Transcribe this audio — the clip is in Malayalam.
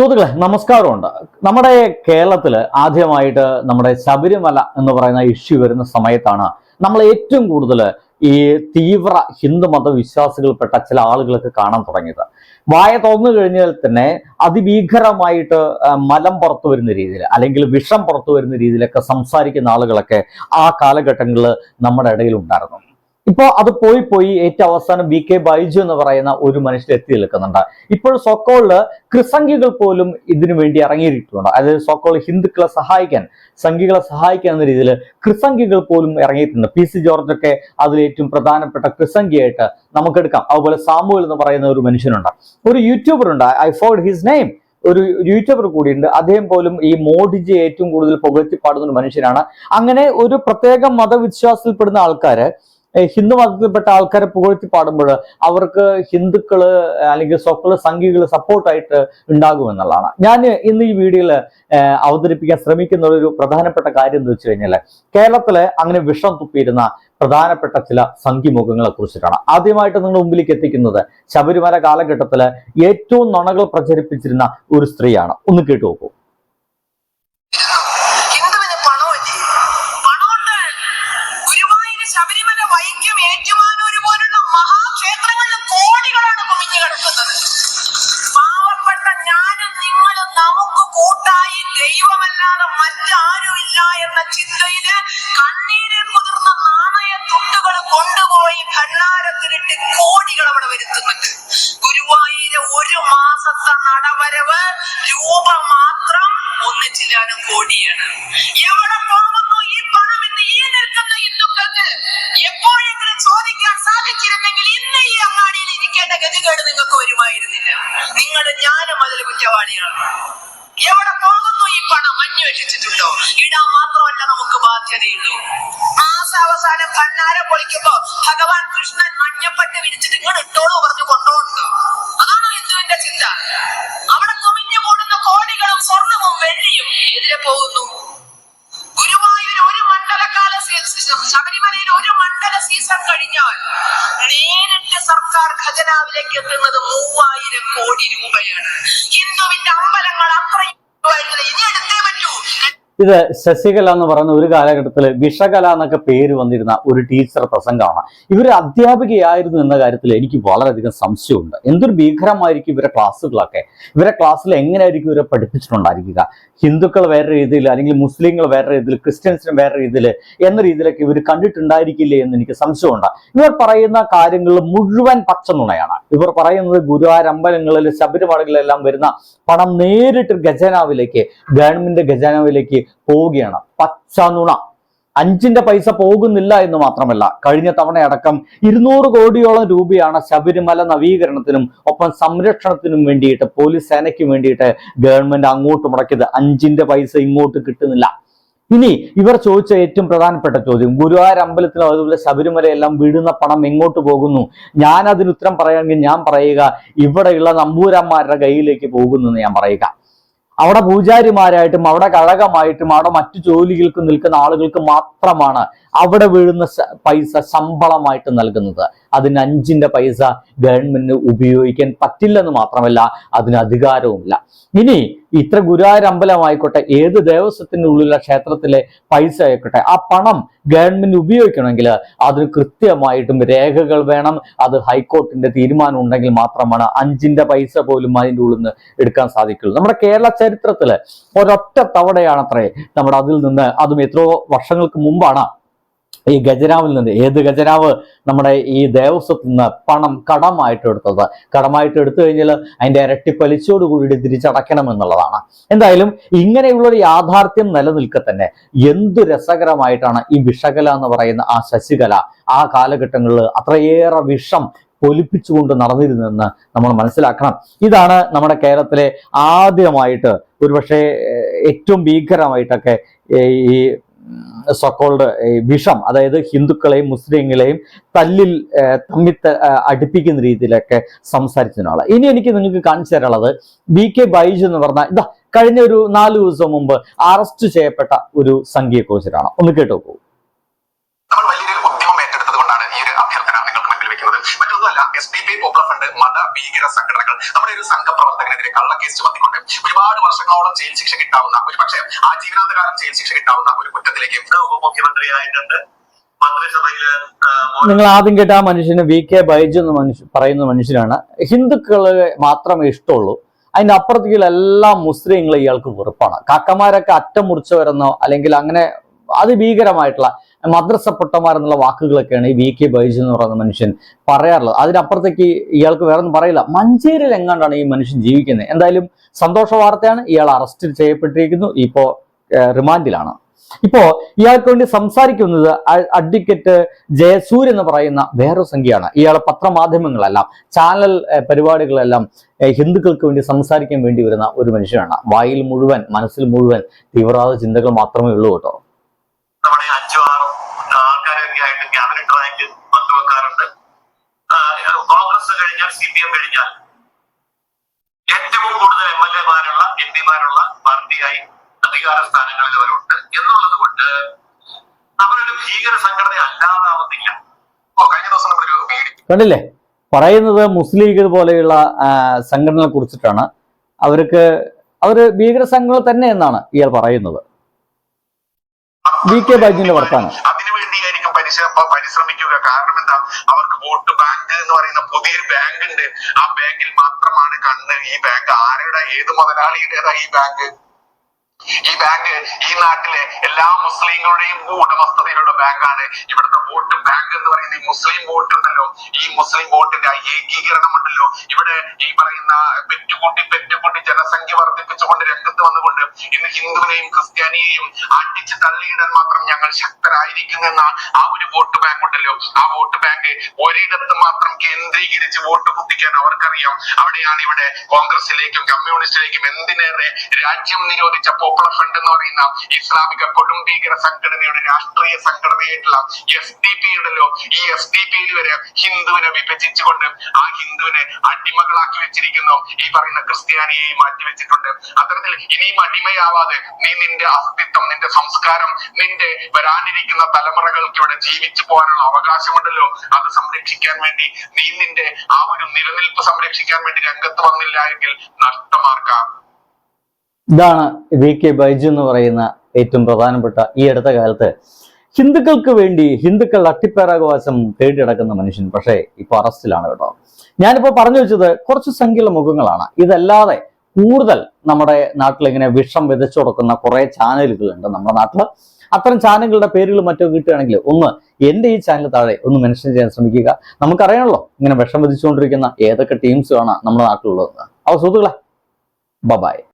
സുഹൃത്തുക്കളെ നമസ്കാരമുണ്ട്. നമ്മുടെ കേരളത്തിൽ ആദ്യമായിട്ട് നമ്മുടെ ശബരിമല എന്ന് പറയുന്ന ഇഷ്യൂ വരുന്ന സമയത്താണ് നമ്മൾ ഏറ്റവും കൂടുതൽ ഈ തീവ്ര ഹിന്ദു മതവിശ്വാസികൾപ്പെട്ട ചില ആളുകളൊക്കെ കാണാൻ തുടങ്ങിയത്. വായ തോന്നു കഴിഞ്ഞാൽ തന്നെ അതിഭീകരമായിട്ട് മലം പുറത്തു വരുന്ന രീതിയിൽ അല്ലെങ്കിൽ വിഷം പുറത്തു വരുന്ന രീതിയിലൊക്കെ സംസാരിക്കുന്ന ആളുകളൊക്കെ ആ കാലഘട്ടങ്ങളിൽ നമ്മുടെ ഇടയിൽ ഉണ്ടായിരുന്നു. ഇപ്പോൾ അത് പോയി പോയി ഏറ്റവും അവസാനം വി കെ ബൈജു എന്ന് പറയുന്ന ഒരു മനുഷ്യൻ എത്തി നിൽക്കുന്നുണ്ട്. ഇപ്പോൾ സൊക്കോളിൽ ക്രിസംഖികൾ പോലും ഇതിനു വേണ്ടി ഇറങ്ങിയിട്ടുണ്ട് അതായത് സൊക്കോൾ ഹിന്ദുക്കളെ സഹായിക്കാൻ സംഘികളെ സഹായിക്കാൻ എന്ന രീതിയിൽ കൃസംഗികൾ പോലും ഇറങ്ങിയിട്ടുണ്ട്. പി സി ജോർജ് ഒക്കെ അതിൽ ഏറ്റവും പ്രധാനപ്പെട്ട ക്രിസംഖിയായിട്ട് നമുക്കെടുക്കാം. അതുപോലെ സാമുവൽ എന്ന് പറയുന്ന ഒരു മനുഷ്യനുണ്ട്. ഒരു യൂട്യൂബർ ഉണ്ട്. I fold his name. ഒരു യൂട്യൂബർ കൂടിയുണ്ട്. അദ്ദേഹം പോലും ഈ മോഡിജി ഏറ്റവും കൂടുതൽ പുകഴ്ത്തി പാടുന്ന ഒരു മനുഷ്യനാണ്. അങ്ങനെ ഒരു പ്രത്യേക മതവിശ്വാസത്തിൽപ്പെടുന്ന ആൾക്കാര് ഹിന്ദു മതത്തിൽപ്പെട്ട ആൾക്കാരെ പുകഴ്ത്തി പാടുമ്പോൾ അവർക്ക് ഹിന്ദുക്കൾ അല്ലെങ്കിൽ സ്വക്കൾ സംഘികൾ സപ്പോർട്ടായിട്ട് ഉണ്ടാകുമെന്നുള്ളതാണ് ഞാൻ ഇന്ന് ഈ വീഡിയോയിൽ അവതരിപ്പിക്കാൻ ശ്രമിക്കുന്ന ഒരു പ്രധാനപ്പെട്ട കാര്യം എന്ന് വെച്ച് കഴിഞ്ഞാൽ കേരളത്തിൽ അങ്ങനെ വിഷം തുപ്പിയിരുന്ന പ്രധാനപ്പെട്ട ചില സംഘിമുഖങ്ങളെ കുറിച്ചിട്ടാണ്. ആദ്യമായിട്ട് നിങ്ങളുടെ മുമ്പിലേക്ക് എത്തിക്കുന്നത് ശബരിമല കാലഘട്ടത്തിൽ ഏറ്റവും നുണകൾ പ്രചരിപ്പിച്ചിരുന്ന ഒരു സ്ത്രീയാണ്. ഒന്ന് കേട്ടു നോക്കൂ. ചിന്തയിൽ കണ്ണീരിൽ മുതിർന്ന നാണയ തുട്ടുകൾ കൊണ്ടുപോയി ഭണ്ഡാരത്തിലിട്ട് കോടികൾ അവിടെ വരുത്തുന്നുണ്ട്. ഗുരുവായൂര് ഒരു മാസത്തെ നടവരവ് രൂപ മാത്രം ഒന്നിച്ചില്ലാനും കോടിയാണ്. എവിടെ പോകുന്നു ഈ പണം ഇന്ന് ഈ നിൽക്കുന്ന ഹിന്ദുക്കൾക്ക് എപ്പോഴെങ്കിലും ചോദിക്കാൻ സാധിച്ചിരുന്നെങ്കിൽ ഇന്ന് ഈ അങ്ങാടിയിൽ ഇരിക്കേണ്ട ഗതികേട് നിങ്ങൾക്ക് വരുമായിരുന്നില്ല. നിങ്ങൾ ഞാനും അതിൽ കുറ്റവാളിയാണ്. എവിടെ പോകുന്നു ഈ പണം? അന്വേഷിച്ചിട്ടുണ്ടോ? ഇടാൻ ബാധ്യതയുള്ളൂ മാസാവസാനം കണ്ണാരം പൊളിക്കുമ്പോ ഭഗവാൻ കൃഷ്ണൻ മഞ്ഞപ്പട്ട് വിരിച്ചിട്ട് നിങ്ങൾ ഇട്ടോളൂ പറഞ്ഞു കൊണ്ടുപോകുന്നു അതാണ് ഹിന്ദുവിന്റെ ചിന്ത? അവിടെ കുമിഞ്ഞു കൂടുന്ന കോടികളും സ്വർണവും വെള്ളിയും എതിരെ പോകുന്നു. ഗുരുവായൂർ ഒരു മണ്ഡലകാല ശബരിമലയിൽ ഒരു മണ്ഡല സീസൺ കഴിഞ്ഞാൽ നേരിട്ട് സർക്കാർ ഖജനാവിലേക്ക് എത്തുന്നത് മൂവായിരം കോടി രൂപയാണ്. ഹിന്ദുവിന്റെ അമ്പലങ്ങൾ അത്രയും ഇത് ശശികല എന്ന് പറയുന്ന ഒരു കാലഘട്ടത്തിൽ വിഷകല എന്നൊക്കെ പേര് വന്നിരുന്ന ഒരു ടീച്ചർ പ്രസംഗമാണ്. ഇവർ അധ്യാപികയായിരുന്നു എന്ന കാര്യത്തിൽ എനിക്ക് വളരെയധികം സംശയമുണ്ട്. എന്തൊരു ഭീകരമായിരിക്കും ഇവരെ ക്ലാസ്സുകളൊക്കെ? ഇവരെ ക്ലാസ്സിൽ എങ്ങനെയായിരിക്കും ഇവരെ പഠിപ്പിച്ചിട്ടുണ്ടായിരിക്കുക? ഹിന്ദുക്കൾ വേറെ രീതിയിൽ അല്ലെങ്കിൽ മുസ്ലിങ്ങൾ വേറെ രീതിയിൽ ക്രിസ്ത്യൻസിന് വേറെ രീതിയിൽ എന്ന രീതിയിലൊക്കെ ഇവർ കണ്ടിട്ടുണ്ടായിരിക്കില്ലേ എന്ന് എനിക്ക് സംശയമുണ്ട്. ഇവർ പറയുന്ന കാര്യങ്ങൾ മുഴുവൻ പച്ച നുണയാണ് ഇവർ പറയുന്നത് ഗുരുവായൂർ അമ്പലങ്ങളിൽ ശബരിമലകളിലെല്ലാം വരുന്ന പണം നേരിട്ട് ഖജനാവിലേക്ക് ഗവൺമെന്റ് ഖജനാവിലേക്ക് പോവുകയാണ്. പച്ച നുണ. അഞ്ചിന്റെ പൈസ പോകുന്നില്ല എന്ന് മാത്രമല്ല കഴിഞ്ഞ തവണയടക്കം ഇരുന്നൂറ് കോടിയോളം രൂപയാണ് ശബരിമല നവീകരണത്തിനും ഒപ്പം സംരക്ഷണത്തിനും വേണ്ടിയിട്ട് പോലീസ് സേനയ്ക്ക് വേണ്ടിയിട്ട് ഗവൺമെന്റ് അങ്ങോട്ട് മുടക്കിയത്. അഞ്ചിന്റെ പൈസ ഇങ്ങോട്ട് കിട്ടുന്നില്ല. ഇനി ഇവർ ചോദിച്ച ഏറ്റവും പ്രധാനപ്പെട്ട ചോദ്യം ഗുരുവായൂർ അമ്പലത്തിലും അതുപോലെ ശബരിമലയെല്ലാം വീഴുന്ന പണം എങ്ങോട്ട് പോകുന്നു? ഞാൻ അതിന് ഉത്തരം പറയുകയാണെങ്കിൽ ഞാൻ പറയുക ഇവിടെയുള്ള നമ്പൂരന്മാരുടെ കയ്യിലേക്ക് പോകുന്നു ഞാൻ പറയുക. അവിടെ പൂജാരിമാരായിട്ടും അവിടെ കഴകമായിട്ടും അവിടെ മറ്റു ജോലികൾക്ക് നിൽക്കുന്ന ആളുകൾക്ക് മാത്രമാണ് അവിടെ വീഴുന്ന പൈസ ശമ്പളമായിട്ട് നൽകുന്നത്. അതിന് അഞ്ചിന്റെ പൈസ ഗവൺമെന്റിന് ഉപയോഗിക്കാൻ പറ്റില്ലെന്ന് മാത്രമല്ല അതിന് അധികാരവുമില്ല. ഇനി ഇത്ര ഗുരുവായൂർ അമ്പലമായിക്കോട്ടെ ഏത് ദേവസ്വത്തിന്റെ ഉള്ളിലുള്ള ക്ഷേത്രത്തിലെ പൈസ ആയിക്കോട്ടെ ആ പണം ഗവൺമെന്റ് ഉപയോഗിക്കണമെങ്കിൽ അതിന് കൃത്യമായിട്ടും രേഖകൾ വേണം. അത് ഹൈക്കോർട്ടിന്റെ തീരുമാനം ഉണ്ടെങ്കിൽ മാത്രമാണ് അഞ്ചിന്റെ പൈസ പോലും അതിന്റെ ഉള്ളിൽ നിന്ന് എടുക്കാൻ സാധിക്കുള്ളൂ. നമ്മുടെ കേരള ചരിത്രത്തിൽ ഒരൊറ്റ തവണയാണത്രേ നമ്മുടെ അതിൽ നിന്ന് അതും എത്രയോ വർഷങ്ങൾക്ക് മുമ്പാണ് ഈ ഖജനാവിൽ നിന്ന് ഏത് ഖജനാവ് നമ്മുടെ ഈ ദേവസ്വത്തിൽ നിന്ന് പണം കടമായിട്ട് എടുത്തത്? കടമായിട്ട് എടുത്തു കഴിഞ്ഞാൽ അതിന്റെ ഇരട്ടി പലിശയോട് കൂടി തിരിച്ചടയ്ക്കണം എന്നുള്ളതാണ്. എന്തായാലും ഇങ്ങനെയുള്ള ഒരു യാഥാർത്ഥ്യം നിലനിൽക്കെ തന്നെ എന്തു രസകരമായിട്ടാണ് ഈ വിഷകല എന്ന് പറയുന്ന ആ ശശികല ആ കാലഘട്ടങ്ങളിൽ അത്രയേറെ വിഷം പൊലിപ്പിച്ചുകൊണ്ട് നടന്നിരുന്നെന്ന് നമ്മൾ മനസ്സിലാക്കണം. ഇതാണ് നമ്മുടെ കേരളത്തിലെ ആദ്യമായിട്ട് ഒരുപക്ഷെ ഏറ്റവും ഭീകരമായിട്ടൊക്കെ ഈ സൊക്കോൾഡ് വിഷം അതായത് ഹിന്ദുക്കളെയും മുസ്ലിങ്ങളെയും തല്ലിൽ തമ്മിൽ അടുപ്പിക്കുന്ന രീതിയിലൊക്കെ സംസാരിച്ചതിനാൾ ഇനി എനിക്ക് നിങ്ങൾക്ക് കാണിച്ചു തരാനുള്ളത് വി കെ ബൈജു എന്ന് പറഞ്ഞ ഇതാ കഴിഞ്ഞ ഒരു നാല് ദിവസം മുമ്പ് അറസ്റ്റ് ചെയ്യപ്പെട്ട ഒരു സംഗീത കുറിച്ചിട്ടാണ് ഒന്ന് കേട്ടു നോക്കൂ വർഷങ്ങളോളം ജയിൽ ശിക്ഷ കിട്ടാവുന്ന ഒരു പക്ഷേ ആ ജീവനാന്തകാലം ജയിൽ ശിക്ഷ കിട്ടാവുന്ന ഒരു കുറ്റത്തിലേക്ക് ഉപമുഖ്യമന്ത്രിയായിട്ടുണ്ട്? മന്ത്രിസഭയിൽ നിങ്ങൾ ആദ്യം കേട്ട ആ മനുഷ്യന് വി കെ ബൈജു എന്ന് മനുഷ്യ പറയുന്ന മനുഷ്യനാണ് ഹിന്ദുക്കളെ മാത്രമേ ഇഷ്ടമുള്ളൂ. അതിന്റെ അപ്പുറത്തേക്കുള്ള എല്ലാ മുസ്ലിങ്ങളെ ഇയാൾക്ക് വെറുപ്പാണ്. കാക്കമാരൊക്കെ അറ്റം മുറിച്ചവരെന്നോ അല്ലെങ്കിൽ അങ്ങനെ അതിഭീകരമായിട്ടുള്ള മദ്രസ പൊട്ടന്മാരെന്നുള്ള വാക്കുകളൊക്കെയാണ് ഈ വി കെ ബൈജു എന്ന് പറയുന്ന മനുഷ്യൻ പറയാറുള്ളത്. അതിനപ്പുറത്തേക്ക് ഇയാൾക്ക് വേറെ ഒന്നും പറയില്ല. മഞ്ചേരിയിൽ എങ്ങാണ്ടാണ് ഈ മനുഷ്യൻ ജീവിക്കുന്നത്? എന്തായാലും സന്തോഷ വാർത്തയാണ്. ഇയാൾ അറസ്റ്റ് ചെയ്യപ്പെട്ടിരിക്കുന്നു. ഇപ്പോ റിമാൻഡിലാണ്. ഇപ്പോ ഇയാൾക്ക് വേണ്ടി സംസാരിക്കുന്നത് അഡ്വക്കേറ്റ് ജയസൂര് എന്ന് പറയുന്ന വേറൊരു സംഖ്യയാണ് ഇയാളെ പത്രമാധ്യമങ്ങളെല്ലാം ചാനൽ പരിപാടികളെല്ലാം ഹിന്ദുക്കൾക്ക് വേണ്ടി സംസാരിക്കാൻ വേണ്ടി വരുന്ന ഒരു മനുഷ്യനാണ്. വായിൽ മുഴുവൻ മനസ്സിൽ മുഴുവൻ തീവ്രവാദ ചിന്തകൾ മാത്രമേ ഉള്ളൂ കേട്ടോ. കഴിഞ്ഞാൽ ഏറ്റവും കൂടുതൽ എം എൽ എമാരുള്ള എം പിമാരുള്ള പാർട്ടിയായി അധികാര സ്ഥാനങ്ങളിൽ അവരുണ്ട് എന്നുള്ളത് കൊണ്ട് അവരൊരു ഭീകര സംഘടന അല്ലാതാവുന്നില്ല. കഴിഞ്ഞ ദിവസം ഒരു കണ്ടില്ലേ? പറയുന്നത് മുസ്ലിം ലീഗ് പോലെയുള്ള സംഘടനകളെ കുറിച്ചിട്ടാണ്. അവർക്ക് അവർ ഭീകര സംഘടന തന്നെ എന്നാണ് ഇയാൾ പറയുന്നത്. വി കെ ബാജിന്റെ വർത്താനം. അതിനുവേണ്ടിയായിരിക്കും പരിശ്ര പരിശ്രമിക്കുക. കാരണം എന്താ? അവർക്ക് വോട്ട് ബാങ്ക് എന്ന് പറയുന്ന പുതിയൊരു ബാങ്ക് ഉണ്ട് ആ ബാങ്കിൽ മാത്രമാണ് കണ്ണ്. ഈ ബാങ്ക് ആരുടെ? ഏത് മുതലാളിയുടേതാ ഈ ബാങ്ക്? ഈ ബാങ്ക് ഈ നാട്ടിലെ എല്ലാ മുസ്ലിങ്ങളുടെയും ഉടമസ്ഥതയിലുള്ള ബാങ്കാണ് ഇവിടുത്തെ വോട്ട് ബാങ്ക് എന്ന് പറയുന്ന ഈ മുസ്ലിം വോട്ട് ഉണ്ടല്ലോ. ഈ മുസ്ലിം വോട്ടിന്റെ ഏകീകരണം ഉണ്ടല്ലോ. ഇവിടെ ഈ പറയുന്ന പെറ്റുകൂട്ടി പെറ്റുകൂട്ടി ജനസംഖ്യ വർദ്ധിപ്പിച്ചുകൊണ്ട് രംഗത്ത് വന്നുകൊണ്ട് ഇന്ന് ഹിന്ദുവിനെയും ക്രിസ്ത്യാനിയെയും അടിച്ച് തള്ളിയിടാൻ മാത്രം ഞങ്ങൾ ശക്തരായിരിക്കുന്നു എന്ന ആ ഒരു വോട്ട് ബാങ്ക് ഉണ്ടല്ലോ. ആ വോട്ട് ബാങ്ക് ഒരിടത്ത് മാത്രം കേന്ദ്രീകരിച്ച് വോട്ട് കുത്തിക്കാൻ അവർക്കറിയാം. അവിടെയാണ് ഇവിടെ കോൺഗ്രസിലേക്കും കമ്മ്യൂണിസ്റ്റിലേക്കും എന്തിനേറെ രാജ്യം നിരോധിച്ച പോപ്പുലർ ഫ്രണ്ട് എന്ന് പറയുന്ന ഇസ്ലാമിക കൊടും ഭീകര സംഘടനയുടെ രാഷ്ട്രീയ സംഘടനയായിട്ടുള്ള എസ് ഡി പി ഉണ്ടല്ലോ ഈ എസ് ഡി പിയിൽ വരെ ഹിന്ദുവിനെ വിഭജിച്ചുകൊണ്ട് ആ ഹിന്ദുവിനെ അടിമകളാക്കി വെച്ചിരിക്കുന്നു. ഈ പറയുന്ന ക്രിസ്ത്യാനിയെയും മാറ്റി വെച്ചിട്ടുണ്ട്. അത്തരത്തിൽ ഇനിയും അടിമയാവാതെ നീ നിന്റെ അസ്തിത്വം നിന്റെ സംസ്കാരം നിന്റെ വരാനിരിക്കുന്ന തലമുറകൾക്ക് ഇവിടെ ജീവിച്ചു പോകാനുള്ള അവകാശമുണ്ടല്ലോ. അത് സംരക്ഷിക്കാൻ വേണ്ടി നീ നിന്റെ ആ ഒരു നിലനിൽപ്പ് സംരക്ഷിക്കാൻ വേണ്ടി രംഗത്ത് വന്നില്ല എങ്കിൽ നഷ്ടമാർക്കാം ഇതാണ് വി കെ ബൈജു എന്ന് പറയുന്ന ഏറ്റവും പ്രധാനപ്പെട്ട ഈ അടുത്ത കാലത്ത് ഹിന്ദുക്കൾക്ക് വേണ്ടി ഹിന്ദുക്കൾ അട്ടിപ്പേരാകവാസം തേടി നടക്കുന്ന മനുഷ്യൻ പക്ഷേ ഇപ്പൊ അറസ്റ്റിലാണ് കേട്ടോ. ഞാനിപ്പോ പറഞ്ഞു വെച്ചത് കുറച്ച് സംഖ്യയുള്ള മുഖങ്ങളാണ്. ഇതല്ലാതെ കൂടുതൽ നമ്മുടെ നാട്ടിൽ ഇങ്ങനെ വിഷം വിതച്ചു കൊടുക്കുന്ന കുറെ ചാനലുകളുണ്ട് നമ്മുടെ നാട്ടിൽ അത്തരം ചാനലുകളുടെ പേരുകൾ മറ്റോ കിട്ടുകയാണെങ്കിൽ ഒന്ന് എന്റെ ഈ ചാനൽ താഴെ ഒന്ന് മെൻഷൻ ചെയ്യാൻ ശ്രമിക്കുക. നമുക്കറിയാമല്ലോ ഇങ്ങനെ വിഷം വിതച്ചുകൊണ്ടിരിക്കുന്ന ഏതൊക്കെ ടീംസ് ആണ് നമ്മുടെ നാട്ടിലുള്ളതെന്ന് അവ സുഹൃത്തുക്കളെ bye bye.